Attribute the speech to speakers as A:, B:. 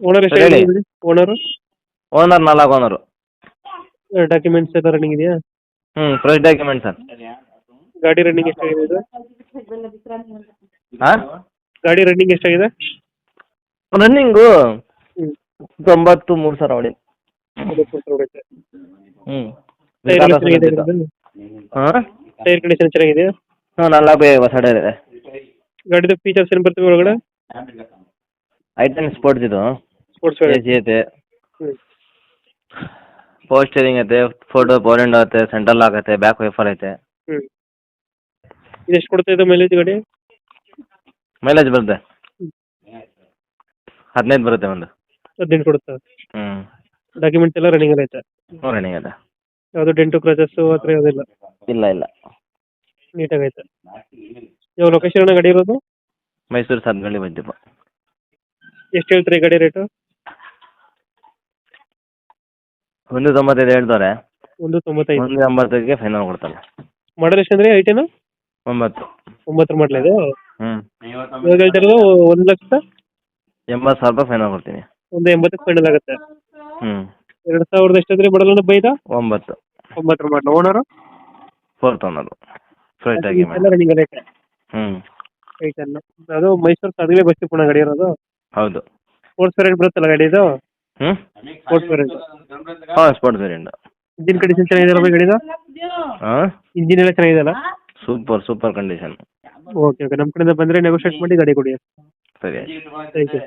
A: Owner
B: ಹೇಳಿ.
A: Owner
B: owner ನಾಲ್ಕು owner
A: documents ಎಲ್ಲ ರನ್ನಿಂಗ್ ಇದೆಯಾ?
B: ಹ್ಞೂ ಫ್ರೆಶ್ ಡಾಕ್ಯುಮೆಂಟ್ ಸರ್.
A: ಗಾಡಿ ರನ್ನಿಂಗ್ ಎಷ್ಟಾಗಿದೆ ಇದು?
B: ಹಾಂ
A: ಗಾಡಿ ರನ್ನಿಂಗ್ ಎಷ್ಟಾಗಿದೆ
B: ರನ್ನಿಂಗು
A: ಹ್ಞೂ
B: ತೊಂಬತ್ತು ಮೂರು ಸಾವಿರ ಹೊಡಿ ಹ್ಞೂ? ಹಾಂ?
A: ಟೈರ್ ಕಂಡೀಷನ್ ಚೆನ್ನಾಗಿದೆಯಾ?
B: ಹಾಂ ನಾಲ್ಕು ಹೊಸ ಇದೆ.
A: ಗಾಡಿದು ಫೀಚರ್ಸ್ ಏನು ಬರ್ತೀವಿ ಒಳಗಡೆ?
B: ಐಟನ್ ಸ್ಪೋರ್ಟ್ಸ್ ಇದು.
A: ಸ್ಪೋರ್ಟ್ಸ್
B: ಎ ಸಿ ಐತೆ.
A: ಪೋಸ್ಟರಿಂಗ್
B: ಪವರ್ ಸ್ಟೇರಿಂಗ್ ಐತೆ ಫೋಟೋ ಪವರ್ ವಿಂಡೋ ಐತೆ ಸೆಂಟ್ರಲ್ ಲಾಕ್ ಐತೆ ಬ್ಯಾಕ್ ವೈಫರ್ ಐತೆ.
A: ಹ್ಞೂ ಇದು ಎಷ್ಟು ಕೊಡ್ತಾ ಇದೆ ಮೈಲೇಜ್ ಗಾಡಿ?
B: ಮೈಲೇಜ್ ಬರುತ್ತೆ. ಹದಿನೈದು ಬರುತ್ತೆ ಒಂದು.
A: ಹದಿನೆಂಟು ಕೊಡುತ್ತೆ?
B: ಹ್ಞೂ
A: ಡಾಕ್ಯುಮೆಂಟ್ಸ್ ಎಲ್ಲ ರನ್ನಿಂಗ್ ಐತೆ?
B: ಹ್ಞೂ ರನ್ನಿಂಗ್ ಇದೆ
A: ಯಾವುದು ಡೆಂಟು ಕ್ರಚಸ್ಸು ಆ ಥರ ಯಾವುದಿಲ್ಲ
B: ಇಲ್ಲ ಇಲ್ಲ.
A: ನೀಟಾಗಿ ಐತೆ. ಯಾವ ಲೊಕೇಶನ್ ಗಾಡಿ ಇರೋದು?
B: ಮೈಸೂರು ಸದ್ಗಳಿ ಬಂದಿಪ್ಪ
A: ಎಷ್ಟು ಹೇಳ್ತೀರಿ ಗಡಿ ರೇಟು?
B: ಒಂದು ತೊಂಬತ್ತೈದು ಹೇಳ್ತಾರೆ.
A: ಒಂದು ತೊಂಬತ್ತೈದು.
B: ಒಂದು ಎಂಬತ್ತೈದಕ್ಕೆ ಫೈನಲ್ ಕೊಡ್ತಾರೆ.
A: ಮಾಡಲ್ ಎಷ್ಟು ಅಂದ್ರೆ ಐಟೇನು
B: ಒಂಬತ್ತು.
A: ಒಂಬತ್ತರ ಮಾಡಲ್ ಇದು?
B: ಹ್ಮ್.
A: ಇವಾಗ ಹೇಳ್ತಿರೋದು ಒಂದು ಲಕ್ಷ?
B: ಎಂಬತ್ತು ಸಾವಿರ ರೂಪಾಯಿ ಫೈನಲ್ ಕೊಡ್ತೀನಿ.
A: ಒಂದು ಎಂಬತ್ತಕ್ಕೆ ಫೈನಲ್ ಆಗುತ್ತೆ.
B: ಹ್ಮ್.
A: ಎರಡು ಸಾವಿರದ ಎಷ್ಟಾದ್ರೆ ಮಾಡಲ್ ಬೈದ?
B: ಒಂಬತ್ತು.
A: ಒಂಬತ್ತರ ಮಾಡಲ್ ಓನರು
B: ಫೋರ್ ಅನ್ನೋದು ಫ್ರೆಶ್ ಆಗಿ
A: ರನ್ನಿಂಗ್ ಐತೆ
B: ಹ್ಞೂ
A: ಐಟನ್ನು ಅದು ಮೈಸೂರು ಸದುವೆ ಬಸ್ತಿ ಪುಣ ಗಾಡಿ ಇರೋದು.
B: ಹೌದು.
A: ಸ್ಪೋರ್ಟ್ಸ್ ವೇರಿಯಂಟ್ ಬರುತ್ತಲ್ಲ ಗಾಡಿ ಇದು?
B: ಹ್ಞೂ
A: ಸ್ಪೋರ್ಟ್ಸ್ ವೇರಿಯಂಟ್
B: ಹಾಂ ಸ್ಪೋರ್ಟ್ಸ್ ವೇರಿಯಂಟ್
A: ಇಂಜಿನ್ ಕಂಡೀಷನ್ ಚೆನ್ನಾಗಿದೆ ಗಾಡಿದು
B: ಹಾಂ?
A: ಇಂಜಿನ್ ಎಲ್ಲ ಚೆನ್ನಾಗಿದೆಯಲ್ಲ?
B: Super super condition
A: okay okay ನಮ್ಮ ಕಡೆಯಿಂದ ಬಂದರೆ ನೆಗೋಷಿಯೇಟ್ ಮಾಡಿ ಗಾಡಿ ಕೊಡಿ.
B: ಸರಿ
A: ಥ್ಯಾಂಕ್ ಯು